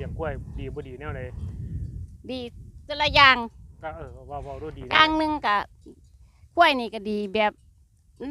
ลี้ยงกล้วยดีบ่ดีแนวใดดีแต่ละอย่างก็เออว่าเว้าดูดีอย่างหนึงก็กล้วยนี่ก็ดีแบบ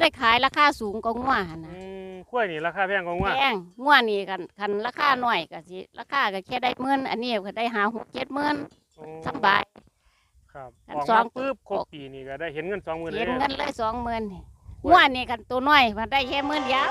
ได้ขายราคาสูงกว่างัวหั่นอืนะมกล้วยนี่ราคาแพงกว่างัวแพงงัวนี่กันคันราคาหน่อยก็สิราคาก็แค่ได้หมื่นอันนี้ก็ได้หาหกเจ็ดหมื่นโอ้สำบาย ครับอันออกสอมาง ปุ๊บครบปีนี่ก็ได้เห็นเงิน20,000เลเห็ยนเงินเลยสองหมื่นกล้วยงัวนี่กันตัวน้อยมันได้แค่หมื่นเดียว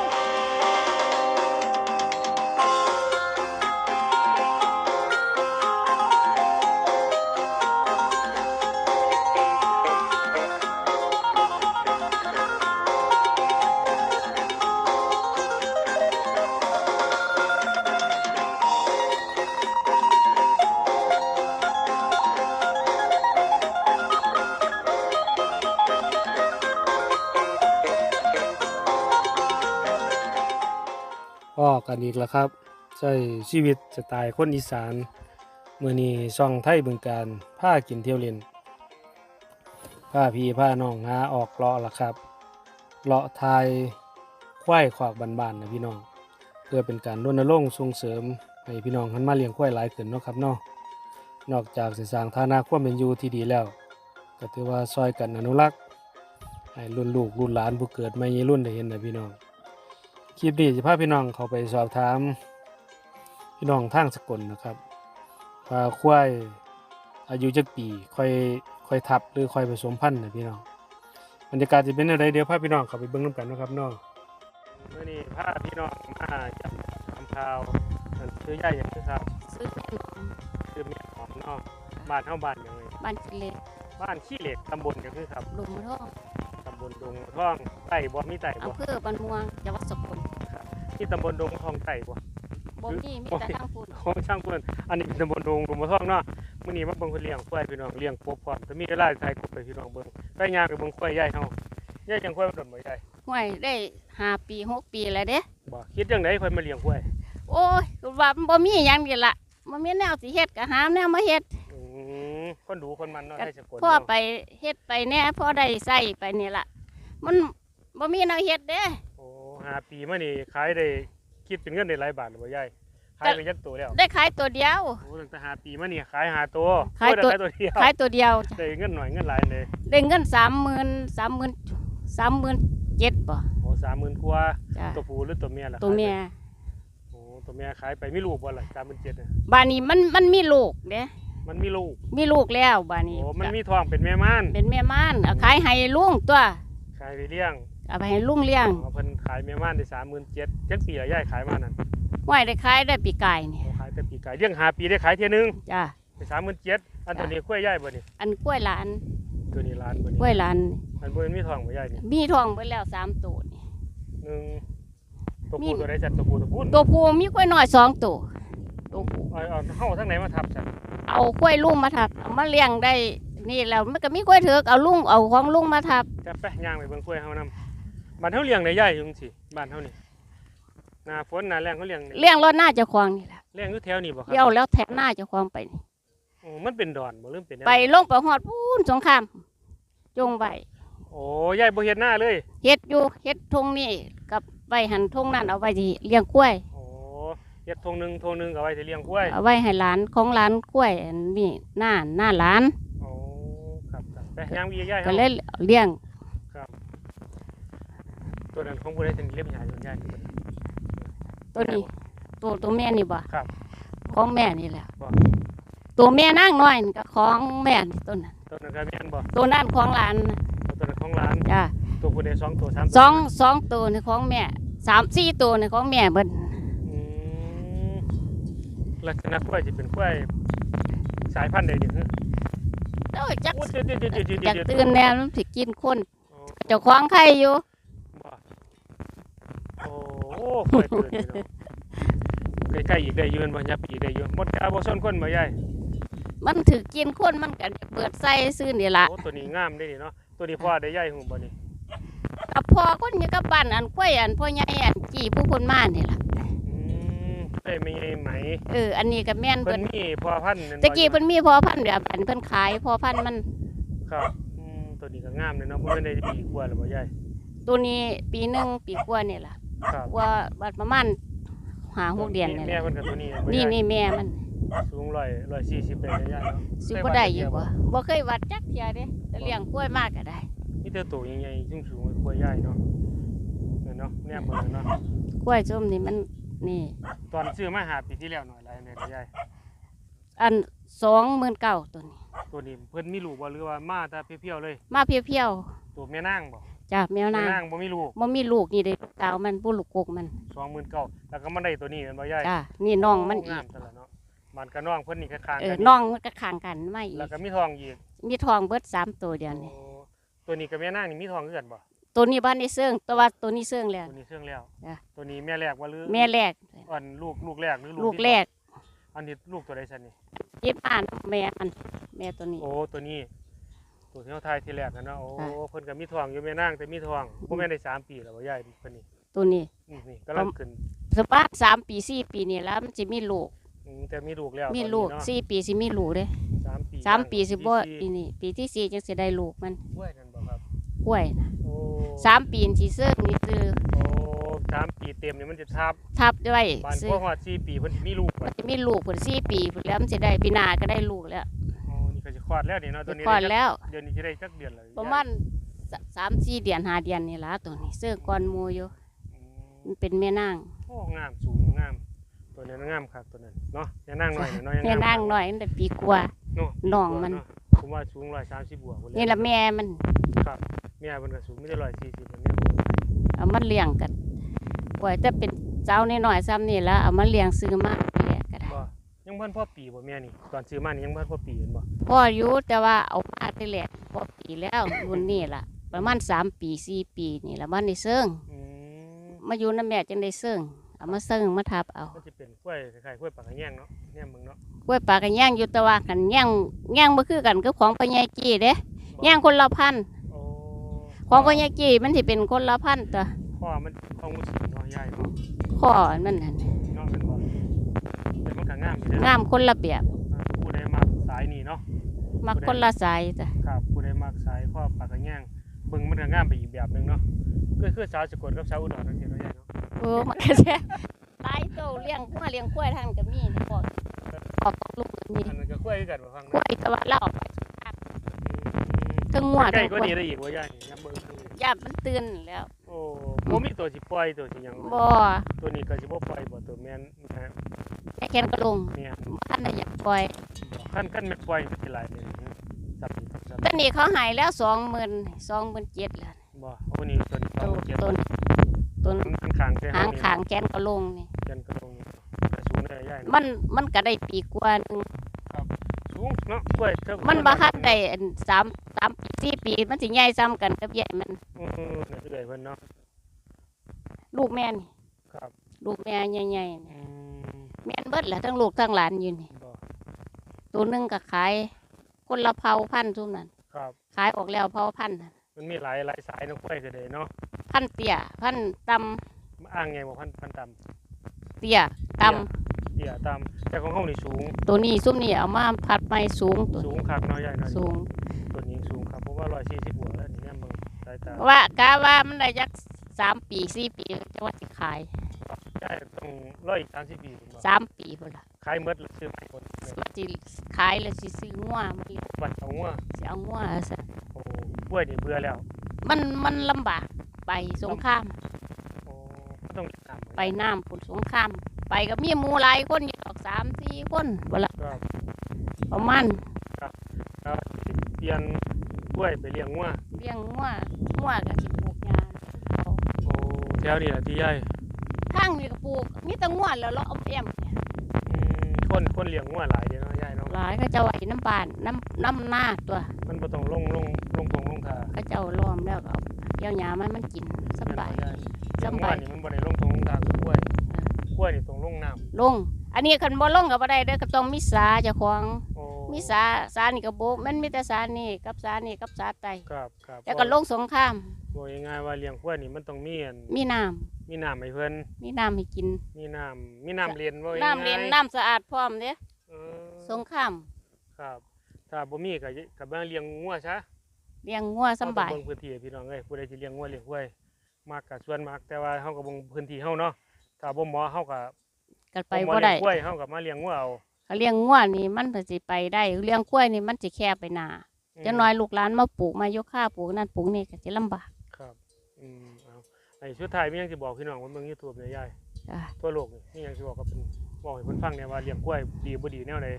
กันอีกแล้วครับ ใช้ชีวิตสไตล์คนอีสานเมื้อนี้ช่องไทยบึงการพากินเที่ยวเล่นพาพี่พาน้องหาออกเลาะละครับเลาะทายควายขวากบ้านๆนะพี่น้อง เพื่อเป็นการรณรงค์ส่งเสริมให้พี่น้องหันมาเลี้ยงควายหลายขึ้นเนาะครับเนาะนอกจากสิสร้างฐานะความเป็นอยู่ที่ดีแล้ว ก็ถือว่าซอยกันอนุรักษ์ให้รุ่นลูกรุ่นหลานผู้เกิดใหม่รุ่นได้เห็นนะพี่น้อง คลิปนี้จะพาพี่น้องเขาไปสอบถาม พี่น้องทางสกลนะครับว่าควายอายุจักปีค่อยค่อยทับหรือค่อยผสมพันธุ์นะพี่น้องบรรยากาศจะเป็นอะไรเดี๋ยวพาพี่น้องเขาไปเบิ่งน้ำกันนะครับเนาะเมื่อนี้พาพี่น้องมาจับทำข่าวนั่นซื้อใหญ่อย่างคือครับซื้อเป็นของคือเมียหอมเนาะบ้านเฮาบ้านหยังไงบ้านกิเลสบ้านขี้เหล็กตำบลก็คือครับลุมท่องตำบลดงท่องไต่บ่มีไต่บ่อำเภอบ้านม่วงจังหวัดสกล ที่ตำบลดงท่องไต่บ่บ่มีมีแต่ทางพูนของช่างเพื่อนอันนี้เป็นตำบลดงหลวงพ่อทองเนาะมื้อนี้มาเบิ่งเพิ่นเลี้ยงควายพี่น้องเลี้ยงกบพร้อมถ้ามีเวลาถ่ายกบไปพี่น้องเบิ่งไปย่างไปเบิ่งควายใหญ่เฮาใหญ่จังควายมันโดนบ่ใหญ่ห้วยได้ห้าปีหกปีแล้วเด้บ่คิดจังได๋เพิ่นมาเลี้ยงควายโอ้ยว่ามันบ่มีหยังนี่ล่ะบ่มีแนวสิเฮ็ดก็หาแนวมาเฮ็ดอืมคนดูคนมันเนาะได้สกลพ่อเนาะไปเฮ็ดไปแหน่พ่อได้ใส่ไปนี่ล่ะมันบ่มีแนวเฮ็ดเด้โอ้ ห้าปีมานี่ขายได้คิดเป็นเงินได้หลายบาทบ่ใหญ่ขายไปยักตัวแล้วได้ขายตัวเดียวโอ้ตั้งแต่ห้าปีมานี่ขายหาตัวขายตัวโอ้ได้ตัวเดียวขายตัวเดียวจ้ะได้เงินหน่อยเงินหลายเลยได้เงิน30,000 30,000 37,000บ่โอ้30,000กว่าจ้ะตัวผู้หรือตัวเมียล่ะตัวเมียโอ้ตัวเมียขายไปมีลูกบ่ล่ะ37,000น่ะบ้านนี้มันมันมีลูกเด้มันมีลูก มีลูกแล้วบ้านนี้โอ้มันมีท้องเป็นแม่ม่านเป็นแม่ม่านเอาขายให้ลุงตัวขายไปเลี้ยง เอาไปให้ลุงเลี้ยงอ๋อเพิ่นขายแม่ม่านได้37,000จักปีละยายขายมานั่นห้วยได้ขายได้ปีกายนี่โอ้ขายแต่ปีกายเลี้ยงหาปีได้ขายเที่ยหนึงจ้ะไป37,000อันตัวนี้กล้วยยายบ่นี่อันกล้วยหลานตัวนี้ล้านบ่นี่กล้วยหลาน อันบ่มันมีท้องบ่ยายนี่มีทองไปแล้วสามตัวนี่ หนึ่งตัวมีผู้ตัวใดจัดตัวผู้ตัวผู้ตัวผู้มีกล้วยน้อยสองตัวตัวผู้เอาเอาเฮาทางไหนมาทับจัดเอากล้วยลุงมาทับเอามาเลี้ยงได้นี่แล้วมันก็มีกล้วยเถือกเอาลุงเอาของลุงมาทับจะไปย่างไปเบิ่งกล้วยเฮานำ บ้านเฮาเลี้ยงได้ยายอยู่จังซี่บ้านเฮานี่หน้าฝนหน้าแล้งเขาเลี้ยงนี่เลี้ยงรถหน้าเจ้าของนี่แหละเลี้ยงอยู่แถวนี้บ่ครัเลี้ยวแล้วแถมหน้าเจ้าของไปนี่โอ้มันเป็นดอนบ่ลืมเป็นแนวไปลงไปฮอดพูนสงครามจงไว้โอ้ยายบ่เฮ็ดหน้าเลยเฮ็ดอยู่เฮ็ดทงนี่กับไว้หันทงนั่นเอาไว้ที่เลี้ยงกล้วยโอ้เฮ็ดทงหนึงทงหนึงก็ไว้สิเลี้ยงกล้วยเอาไว้ให้หลานของหลานกล้วยอันนี้หน้าหน้าหลานโอ้ครับครับไปย่างวียายก็เฮาเลยเลี้ยง ตัวนั้นของผู้ใดสิเลี้ยงยายอยู่ยายตัวนี้ ตัวตัวแม่นี่บ่ครับของแม่นี่แหละบ่ ตัวแม่นางน้อยนี่ก็ของแม่นี่ตัวนั้นตัวนั้นก็แม่นบ่ตัวนั้นของหลานตัวนั้นของหลาน จ้ะตัวผู้ใดสองตัวสามตัวสองสองตัวนี่ของแม่สามสี่ตัวนี่ของแม่เบิ่นอืมลักษณะกล้วยสิเป็นกล้วยสายพันธุ์ใดนี่ฮะโอ้ยจักโอ้เดี๋ยวๆๆๆๆๆจักตื่นแน่มันสิกินคน เจ้าของไข่อยู่บ่โอ้โหกล้วยตื่นนี่เนาะใกล้ๆอีกได้อยืนบ่ยับอีกได้อยู่หมดกาบ่ซ่อนคนบ่ยายมันถือกินคนมันก็เปิดใส่ซื่อนี่ล่ะโอ้ตัวนี้งามเด้นี่เนาะตัวนี้พ่อได้ยายหูบ่นี่กับพ่อคนอยู่กับบ้านอันกล้วยอันพ่อใหญ่อันกี่ผู้คนมานี่ล่ะอืมได้ไม่ใหญ่ไหมเอออันนี้ก็แม่นเพิ่เพิ่นนมีพ่อพันธุ์แม่บ่ตะกี้เพิ่นมีพ่อพันธุ์แบบอันเพิ่นขายพ่อพันธุ์มัน ครับอืมตัวนี้ก็งามเลยเนาะบ่แม่นได้ปีกว่าแล้วบ่ยายตัวนี้ปีหนึงปีกว่านี่ล่ะ ครับกว่าบัดประมาณหาหกเดือนนี่แม่ล่ะเพิ่นก็ตัวนี้บ่นี่ยายนี่แม่มันโสูงร้อยร้อยสี่สิบได้ระยะเนาะสิบ่ได้อยู่บ่บ่เคยวัดจักเที่ยเด้แต่เลี้ยงกล้วยมากก็ได้ มีแต่ตัวใหญ่ๆสูงๆกล้วยใหญ่เนาะเออเนาะแนมเบิ่งเนาะกล้วยส้มนี่มันนี่ ตอนซื้อมาหาปีที่แล้วหน่อยหลายในระยะอัน29,000ตัวนี้ ตัวนี้เพิ่นมีลูกบ่หรือว่ามาแต่เพียวๆเลย มาเพียวตัวแม่นางบ่ๆจ้ะแมวแม่นางนางบ่มีลูกบ่มีลูกนี่เด้ดาวมันบ่ลูกกกมัน29,000แล้วก็มาได้ตัวนี้แม่นบ่ยายจ้ะนี่น้องมันโงามอีกซะแล้วเนาะมันก็น้องเพิ่นนี่ก็ข้างเอกัอนน้องมันก็ข้างกันไม่อีแล้วกก็มีทองอีกมีทองเบิดสามตัวเดียวนี่โอ้ตัวนี้กับแม่นางนี่มีทองคือกันบ่ตัวนี้บ้านได้เสื่องแต่ว่าตัวนี้เสื่องแล้ว ตัวนี้เชื่องแล้ว จ้ะ ตัวนี้แม่แรกว่าหรือแม่แรกอันลูกลูกแรกหรือลูกที่แรกสองอันนี้ลูกตัวใดซั่นนี่ยิบอ่านแม่มัน แม่ตัวนี้ โอ้ตัวนี้ ตัวที่เฮาทายทีแรกกันเนาะโอ้ค่ะเพิ่นก็มีทองอยู่แม่นางแต่มีทองบ่แม่นได้สามปีแล้วบ่ยายเพิ่นนี่ตัวนี้อืมนี่กำลังขึ้นสปาสามปีสี่ปีนี่แล้วมันจะมีลูกอืมแต่มีลูกแล้วมีตอนนี้ลูกเนาะสี่ปีสิมีลูกเด้สามปีสามปีสิบ่ปีอีนี่ปีที่สี่จังสิได้ลูกมันกล้วยนั่นบ่ครับกล้วยนะโอ้สามปีนี่สิเสื่องนี่คือโอ้สามปีเต็มนี่มันจะทับทับด้วยบ้านซื้อพ่อฮอดสี่ปีเพิ่นสิมีลูกมัว่ะนจะมีลูกผลสี่ปีพุ่นแล้วมันจะได้ปีหน้าก็ได้ลูกแล้วอ๋อนี่ก็สิ คลอดแล้วนี่เนาะตัวนี้ก่อนได้จักแล้ว เดือนนี้สิได้จักเดือนแล้วประมาณสสามสี่เดือนห้าเดือนนี่ละตัวนี้เสื่องก่อนหมูอยู่อืมมันเป็นแม่นางโอ้งามสูงงาม ตัวนี้งามครับตัวนั้นเนาะอย่านั่งหน่อยเนาะอย่าแม่นางหน่อยมันได้ปีกว่าเนาะน้องมันเาะผมว่าสูงร้อยสามสิบบวกพุ่นี่ละแม่มันครับแม่มันก็สูงไม่ได้ร้อยสี่สิบแม่ผมเอามาเลี้ยงกันกว่าจะเป็นเจ้าน้อยๆซ้ำนี่แล้วเอามาเลี้ยงซื้อมาเลี้ยงก็ได้บ่ ยังเพิ่นพ่อปีบ่แม่นี่ตอนซื้อมานี่ยังเพิ่นพ่อปีเห็นบ่พ่ออยู่แต่ว่าเอามาได้แหลกพอปีแล้วรุ่นนี้ล่ะ ประมาณสามปีสี่ปีนี่ละมันได้เซิงอืมมาอยู่น้ำแม่จังได้เซิงเอามาเซิงมาทับเอามันจะเป็นกล้วยคล้ายๆกล้วยปากกระแยงเนาะแง่มึงเนาะกล้วยปลากันย่างอยู่แต่ว่ากันย่างย่างบ่คือกันกับของปัญญาจีเด้ย่างคนละพันธุ์โอ้ของปัญญาจีมันสิเป็นคนละพันธุ์ตัวพ่อมันพ่อมุสลิมเนาะยายเนาะ ข้อมันนั่นเนาะเป็นบ่แต่มันก็ งามอยู่เด้องามคนละแบบอ่าผู้ใดมักสายนี่เนาะมักคนละสายจ้ะครับผู้ใดมักสายข้อปากกระแยงเบิ่งมันก็งามไปอีกแบบหนึงเนาะก็คือสาวสกลกับสาวอุดรนั่นเองเนาะยายเนาะเออมันก็จะหลายโตเลี้ยงมาเลี้ยงกล้วยทางก็มีนะพ่อออกลูกก็มีอันนั้นก็กล้วยคือกันบ่ฟังกล้เนาะวยแต่ว่าเราเอาไปอืมทั้งงัวใกล้ทั้งก็กล้วยนี่ได้อีกว่าใหญ่ยามเบิ่งคือญาติมันตื่นแล้วโอ้ บ่มีตัวสิปล่อยตัวสิหยังบ่ตัวนี้ก็สิบ่ปล่อยบ่ตัวแม่นนะฮะแค่แคนกระลงแม่นท่านน่ะอยากปล่อยคันคันแม่นปล่อยมันสิหลายเลยนะจับจับจับตอนนี้เขาใหายแล้วสองหมื่นสองหมื่นเจ็ดแล้วบ่โอ้นี่ตัวนี้ตัต้วองเก็บต้นต้นมันข้างๆใช่หางขางแกนกระลงนี่เก็นกระตรงนี้กระสูงได้ใหญ่เนาะมันมันก็ได้ปีกว่าหนึงสูงเนาะกล้วยเท่ามันบ่ทันได้อันสามสามปีสี่ปีมันสิใหญ่ซ้ำกันกับใหญ่มันอือน่าจะได้เพิ่นเนาะ ลูกแม่นี่ครับ ลูกแม่ใหญ่ๆอืนี่มแม่นเบิดแหละทั้งลูกทั้งหลานอยู่นี่บ่ตัวหนึงก็ขายคนละเผาพันธุ์ทุกนั้นครับ ขายออกแล้วเผาพันธุ์นั่นมันมีหลายหลายสายเนาะกล้วยก็ได้เนาะพันธุ์เตี้ยพันธุ์ตอ้างไงบ่พันพันต่ำำเตี้ยตเตี้ยต่ำแต่ของเฮานี่สูงำตัวนี้ซุ้มนี่เอามาพัดไม้สูงตัวสูงคักเนาะใหญ่เนาะสูง ตัวนี้สูงครับเพราะว่า140บวกแล้วนี่แม่เบิ่งสายตาว่ากะว่ามันได้จัก สามปีสี่ปีจะว่าสิขายใช่ต้องร้อยอีก30ปีพุ่นบ่สามปีพุ่นละขายหมดหรือซื้อใหม่หมดว่าสิขายแล้วสิซื้องัวมาเลี้ยงบัดเอางัวสิเอางัวซะโอ้กล้วยนี่เบื่อแล้วมันมันลำบากไปสงคราม โอ้ต้องตามไปน้ำปุ่นสงคราม ไปก็มีหมู่หลายคนอยู่ดอกสามสี่คนบ่ละครับประมาณครับเปลี่ยนกล้วยไปเลี้ยงงัวเลี้ยงงัวงัวก็สิปลูกหญ้าเขาโอ้ แถวนี้ล่ะที่ใหญ่ทางนี่ก็ปลูกมีแต่งัวแล้วเราเอาแอมเนี่ยอืมคนคนเลี้ยงงัวหลายเด้เนาะยายเนาะหลายเขาเจ้าไว้น้ำบานน้ำน้ำหน้าตัวมันบ่ต้องลงลงลงพงลงทาเขาเจ้าล้อมแล้วก็เอาเกี่ยวหญ้ามันมันกินสบายแม่นบ่ยสเลี้ยงงับาวยนี่มันบ่ได้ลงพงลงทาคือกล้วยกล้วยนี่ต้องลงน้ำลง อันนี้คันบ่ลงก็บ่ได้เด้อก็ต้องมีสาเจ้าของโอ้ มีสาสานี่ก็โบกมันมีแต่สานี่กับสานี่กับสาไตครับครับแล้วก็ลงสงครามบอกง่ายๆว่าเลี้ยงกล้วยนี่มันต้องมีอันมีน้ำมีน้ำให้เพิ่นมีน้ำให้กิน มีน้ำมีน้ำเรียนบ่น้ำเล่นน้ำสะอาดพร้อมเด้อเออสงครามครับถ้าบ่มีก็อย่าก็บ่เลี้ยงงัวซะเลี้ยงงัวสำบายเฮต้องเบิ่งพื้นที่ให้พี่น้องเอ้ยผู้ใดสิเลี้ยงงัวเลี้ยงควายมากก็ส่วนมากแต่ว่าเฮาก็เบิ่งพื้นที่เฮาเนาะถ้าบ่เหมาะเฮาก็กันไปบ่เหมาะบ่ได้เลี้ยงควายเฮาก็มาเลี้ยงงัวเอา เขาเลี้ยงงัวนี่มันก็สิไปได้เลี้ยงกล้วยนี่มันสิแคบไปหนาจะน้อยลูกหลานมาปลูกมายกข้าปลูกนั่นปลูกนี่ก็สิลำบากครับ อืมเอาไอ้ชุดไทายมีหยังสิบอกพี่น้องว่าเมือง YouTube เนี่ยยายจ้ะทั่วโลกนี่มีหยังสิบอกกับเป็นบอกให้เพิ่นฟังเนี่ยว่าเลี้ยงกล้วยดีบ่ดีแนวใด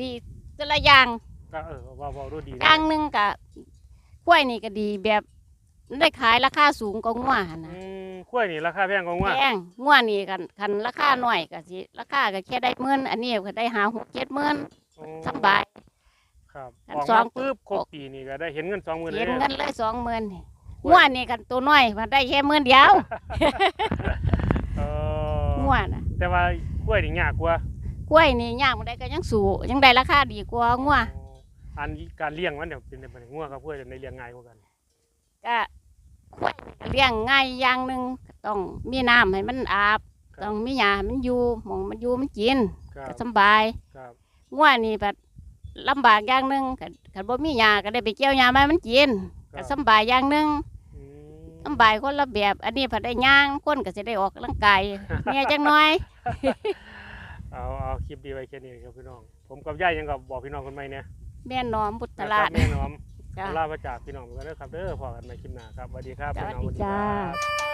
ดีแต่ละอย่างก็เออว่าเว้าดูดีอนะย่างหนึงก็กล้วยนี่ก็ดีแบบได้ขายราคาสูงกว่างัวหั่นอืนะ มกล้วยนี่ราคาแพงกว่างัวแพงงัวนี่กันคันราคาหน่อยก็สิราคาก็แค่ได้หมื่นอันนี้ก็ได้หาหกเจ็ดหมื่นอ๋อสบาย ครับอันออกสอมางปุ๊บครบปีนี่ก็ได้เห็นเงิน20,000เลยเห็นนะเงินเลยสองหมื่นกล้วยงัวนี่กันตัวน้อยมันได้แค่หมื่นเดียวเอองัวน่ะแต่ว่ากล้วยนี่ยากกว่ากล้วยนี่ย่างมันได้ก็ยังสูยังได้ราคาดีกว่างัวอ๋ออันการเลี้ยงมันเนี่ยเป็นจังไดงัวกับกล้วยจะได้เลี้ยงง่ายกว่ากันก็กล้วยก็ เลี้ยงง่ายอย่างหนึ่งก็ต้องมีน้ำให้มันอาบ ครับ ต้องมีหญ้าให้มันอยู่หมองมันอยู่มันกินครับก็สำบายครับงัวนี่แบบลำบากอย่างหนึ่งก็คันบ่มีหญ้าก็ได้ไปเกี่ยวหญ้ามาให้มันกินครัก็บสำบายอย่างหนึ่งอืมสำบายคนละแบบ อันนี้ผัดได้ย่างคนก็จะได้ออกกำลังกาย เนี่ยจังน้อย เอาเอาคลิปดีไว้แค่นี้ครับพี่น้อง ผมกับย่ายังกับบอกพี่น้องคนใหม่เนี่ยแม่นอมบุตรนะลาครัดบแม่น้อม จ้ะขอลามาจากพี่น้องกันเด้อครับเด้อพอกันใหม่คลิปหน้าครับสวัสดีครับสวัสพี่น้องดีจ้า ครับ